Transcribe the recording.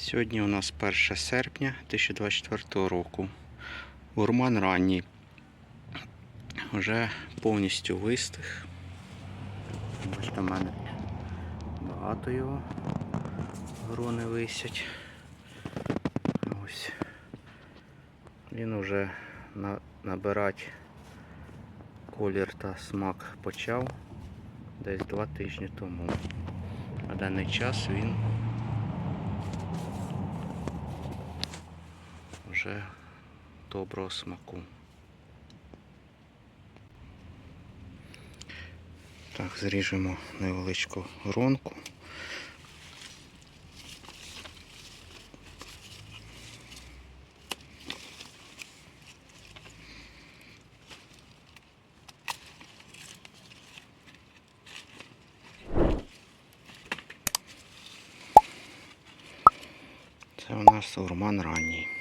Сьогодні у нас 1 серпня 2024 року. Гурман ранній. Вже повністю вистиг. Бачите, в мене багато його грони висять. Ось. Він вже на, набирати колір та смак почав десь два тижні тому. На даний час він вже доброго смаку. Так, зріжемо невеличку гронку. Це у нас урман ранній.